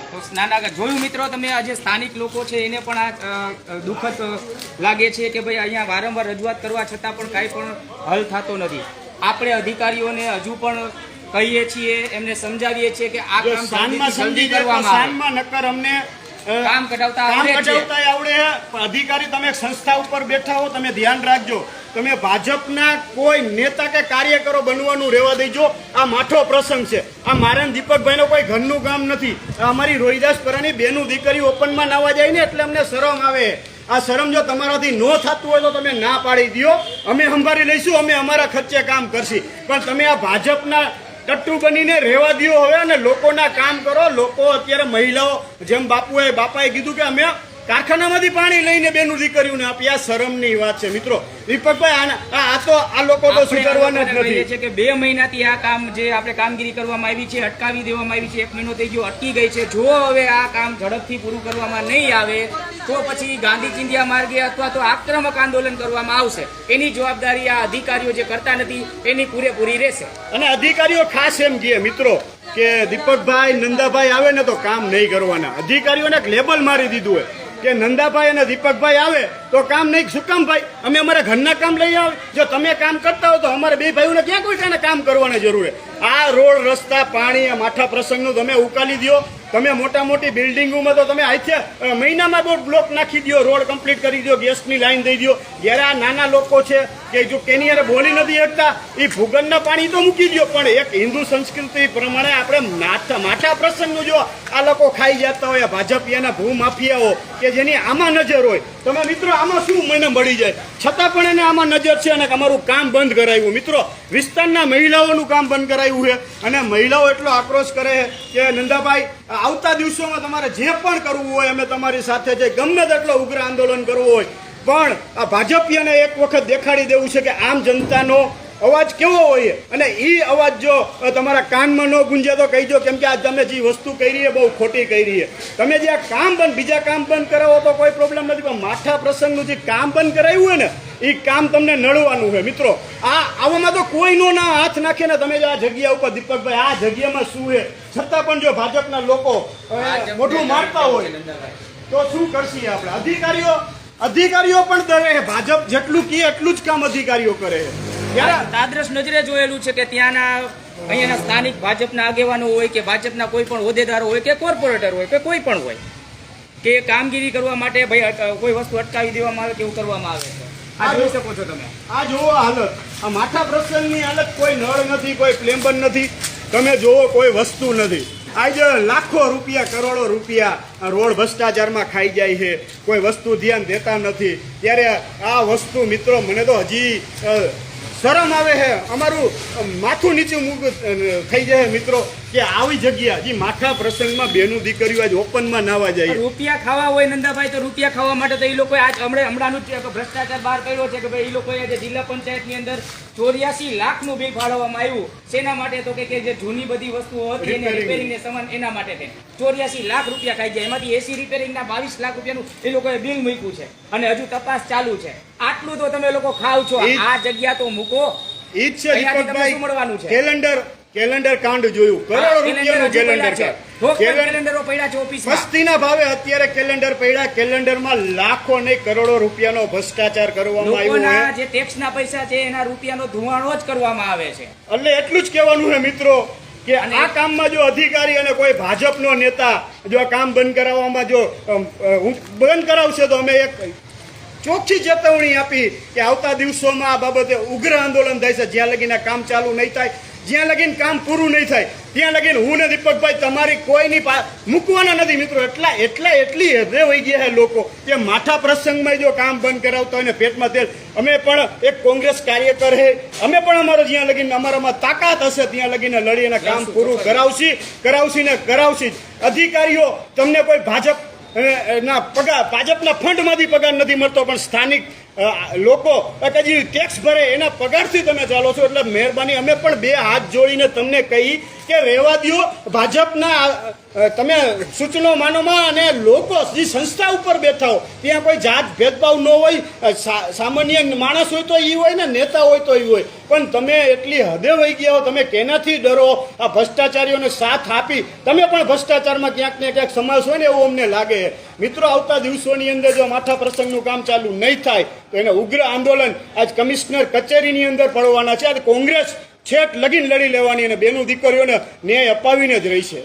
તો જોયું મિત્રો તમે આજે સ્થાનિક લોકો છે એને પણ આ દુઃખદ લાગે છે કે ભાઈ અહીંયા વારંવાર રજૂઆત કરવા છતાં પણ કાંઈ પણ હલ થતો નથી. આપણે અધિકારીઓને હજુ પણ કહીએ છીએ એમને સમજાવીએ છીએ કે આ કામ જલ્દી કરવામાં નકર અમને કામ કઢાવતા કામ કઢાવતા આવડે અધિકારી તમે સંસ્થા ઉપર બેઠા હો તમે ધ્યાન રાખજો. તમે ભાજપના કોઈ નેતા કે કાર્યકરો બનવાનું રહેવા દેજો. આ માઠો પ્રસંગ છે. આ મારા દીપકભાઈનો કોઈ ઘરનું કામ નથી. અમારી રોહિદાસ પરાની બેનું દીકરી ઓપનમાં નાવા જાય ને એટલે અમને શરમ આવે. આ શરમ જો તમારાથી ન થતું હોય તો તમે ના પાડી દ્યો. અમે સંભાળી લઈશું અમે અમારા ખર્ચે કામ કરશી. પણ તમે આ ભાજપના ટટ્ટુ બનીને રહેવા દો હવે અને લોકોના કામ કરો. લોકો અત્યારે મહિલાઓ, જેમ બાપુએ બાપાએ કીધું કે અમે કારખાનામાંથી પાણી લઈને બેનું દીકરીઓને આપી. આ શરમની વાત છે. મિત્રો દીપકભાઈ આ તો આ લોકો તો સુધારવાના જ નથી. છે કે બે મહિનાથી આ કામ જે આપણે કામગીરી કરવામાં આવી છે અટકાવી દેવામાં આવી છે એક મહિનો થઈ ગયો અટકી ગઈ છે. જો હવે આ કામ ઝડપથી પૂરું કરવામાં નહીં આવે તો પછી ગાંધી ચિંધિયા માર્ગે અથવા તો આક્રમક આંદોલન કરવામાં આવશે. એની જવાબદારી આ અધિકારીઓ જે કરતા નથી એની પૂરેપૂરી રહેશે. અને અધિકારીઓ ખાસ એમ કહે મિત્રો કે દીપકભાઈ નંદાભાઈ આવે ને તો કામ નહીં કરવાના. અધિકારીઓને એક લેબલ મારી દીધું હોય. કે નંદાભાઈ અને દીપકભાઈ આવે તો કામ નહીં શું કામ ભાઈ અમે અમારા ઘરના કામ લઈ આવે. જો તમે કામ કરતા હો તો અમારે બે ભાઈઓને ક્યાં કોઈ કામ કરવાની જરૂર છે? આ રોડ, રસ્તા, પાણી માઠા પ્રસંગનું તમે ઉકાલી દો તમે મોટા મોટી બિલ્ડિંગોમાં તો તમે આથી મહિનામાં બહુ બ્લોક નાખી દો રોડ કમ્પ્લીટ કરી દો ગેસની લાઈન દઈ દો જ્યારે આ નાના લોકો છે કે જો કેની યારે બોલી નથી શકતા એ ભૂગર્ભના પાણી તો મૂકી દો પણ એક હિન્દુ સંસ્કૃતિ પ્રમાણે આપણે માથા માઠા પ્રસંગનું જો આ લોકો ખાઈ જતા હોય, ભાજપિયાના ભૂમાફિયાઓ કે જેની આમાં નજર હોય, તમે મિત્રો આમાં શું મને મળી જાય? છતાં પણ એને આમાં નજર છે અને અમારું કામ બંધ કરાવ્યું. મિત્રો, વિસ્તારના મહિલાઓનું કામ બંધ કરાવ્યું. છે. અને મહિલાઓ એટલો આક્રોશ કરે છે કે, નંદાભાઈ, આવતા દિવસોમાં તમારે જે પણ કરવું હોય, અમે તમારી સાથે જે ગમે તેટલો ઉગ્ર આંદોલન કરવું હોય. પણ આ ભાજપીયને એક વખત દેખાડી દેવું છે કે આમ જનતાનો અવાજ કેવો હોય? અને એ અવાજ જો તમારા કાનમાં ન ગુંજે તો કહીજો કેમ કે આ તમે જે વસ્તુ કરી એ બહુ ખોટી કરી છે તમે જે આ કામ બંધ, બીજા કામ બંધ કરાવો તો કોઈ પ્રોબ્લેમ નથી, પણ માઠા પ્રસંગનું જે કામ બંધ કરાવ્યું હોય ને એ કામ તમને નડવાનું છે મિત્રો આ આવામાં તો કોઈનો ના હાથ નાખે ને તમે જો આ જગ્યા ઉપર દીપકભાઈ આ જગ્યામાં શું છે? છતાં પણ જો ભાજપના લોકો મોઢું મારતા હોય તો શું કરશે આપણે? અધિકારીઓ અધિકારીઓ પણ દરે ભાજપ જેટલું કહે એટલું જ કામ અધિકારીઓ કરે તાદ્રશ નજરે જોયેલું છે કે ત્યાંના અહીંયાના સ્થાનિક ભાજપના આગેવાનો હોય કે ભાજપના કોઈ પણ હોદ્દેદારો હોય કે કોર્પોરેટર હોય કે કોઈ પણ હોય કે કામગીરી કરવા માટે ભાઈ કોઈ વસ્તુ અટકાવી દેવામાં આવે કે એવું કરવામાં આવે છે? આ જોઈ શકો છો તમે. આ જુઓ હાલત. આ માથા પ્રસંગની હાલત કોઈ નળ નથી કોઈ પ્લેમ્બર નથી. તમે જુઓ કોઈ વસ્તુ નથી. આજે લાખો રૂપિયા કરોડો રૂપિયા રોડ ભ્રષ્ટાચારમાં ખાઈ જાય છે. કોઈ વસ્તુ ધ્યાન દેતા નથી. ત્યારે આ વસ્તુ મિત્રો મને તો હજી શરમ આવે છે. અમારું માથું નીચું મૂક થઈ જાય મિત્રો. કે આવી જગ્યા હજી માથા પ્રસંગમાં બેનું દીકરીઓ આજ ઓપનમાં નાવા જાય રૂપિયા ખાવા હોય નંદાભાઈ તો રૂપિયા ખાવા માટે તો એ લોકોએ આજ હમણાં હમણાંનું ભ્રષ્ટાચાર બહાર કર્યો છે કે ભાઈ એ લોકોએ જે જિલ્લા પંચાયતની અંદર ચોર્યાસી લાખનું બિલ ફાળવવામાં આવ્યું. શેના માટે? તો કે જે જૂની બધી વસ્તુઓ હતી એને રિપેરિંગને સમાન એના માટે થઈ ચોર્યાસી લાખ રૂપિયા ખાઈ જાય એમાંથી એસી રિપેરિંગના બાવીસ લાખ રૂપિયાનું એ લોકોએ બિલ મૂક્યું છે. અને હજુ તપાસ ચાલુ છે. આટલું તો તમે લોકો ખાવ છો. આ જગ્યા તો મૂકો. જ છે છે? કેલેન્ડર કેલેન્ડર કાંડ જોયું. કરોડો રૂપિયાનું કેલેન્ડર કેલેન્ડરો પડ્યા છે ઓફિસમાં. મસ્તીના ભાવે અત્યારે કેલેન્ડર પડ્યા કેલેન્ડરમાં લાખો ને કરોડો રૂપિયાનો ભ્રષ્ટાચાર કરવામાં આવ્યો છે જે ટેક્સના પૈસા છે એના રૂપિયાનો ધુવાણો જ કરવામાં આવે છે. એટલે એટલું જ કહેવાનું છે મિત્રો કે આ કામમાં જો અધિકારી અને કોઈ ભાજપનો નેતા જો આ કામ બંધ કરાવવામાં જો બંધ કરાવશે તો અમે એક ચોખ્ખી ચેતવણી આપી કે આવતા દિવસોમાં આ બાબતે ઉગ્ર આંદોલન થાય છે. જ્યાં લગીને કામ ચાલુ નહીં થાય જ્યાં લગીને કામ પૂરું નહીં થાય, ત્યાં લગીને હું ને દીપકભાઈ તમારી કોઈની મૂકવાના નથી મિત્રો, એટલા એટલા, એટલી હદે હોઈ ગયા લોકો. કે માઠા પ્રસંગમાં જો કામ બંધ કરાવતા હોય ને પેટમાં તેલ, અમે પણ એક કોંગ્રેસ કાર્યકર હે, અમે પણ અમારો જ્યાં લગીને, અમારામાં તાકાત હશે ત્યાં લગીને લડી અને કામ પૂરું કરાવશી કરાવશી ને કરાવશી અધિકારીઓ, તમને કોઈ ભાજપ ના પગાર ભાજપના ફંડમાંથી પગાર નથી મળતો, પણ સ્થાનિક લોકો કે જે ટેક્સ ભરે, એના પગારથી તમે ચાલો છો. એટલે મહેરબાની, અમે પણ બે હાથ જોડીને તમને કહી કે રહેવા દ્યો ભાજપના તમે સૂચનો માનોમાં અને લોકો જે સંસ્થા ઉપર બેઠા હો. ત્યાં કોઈ જાત ભેદભાવ ન હોય. સામાન્ય માણસ હોય તો એ હોય ને, નેતા હોય તો એ હોય. પણ તમે એટલી હદે વહી ગયા હો, તમે કેનાથી ડરો? આ ભ્રષ્ટાચારીઓને સાથ આપી. તમે પણ ભ્રષ્ટાચારમાં ક્યાંક ને ક્યાંક સમાસ હોય ને, એવું અમને લાગે મિત્રો, આવતા દિવસોની અંદર જો માથા પ્રસંગનું કામ ચાલુ નહીં થાય એને ઉગ્ર આંદોલન આજ કમિશનર કચેરીની અંદર પડવાના છે. આજે કોંગ્રેસ છેક લગીન લડી લેવાની અને બેનું દીકરીઓને ન્યાય અપાવીને જ રહી છે.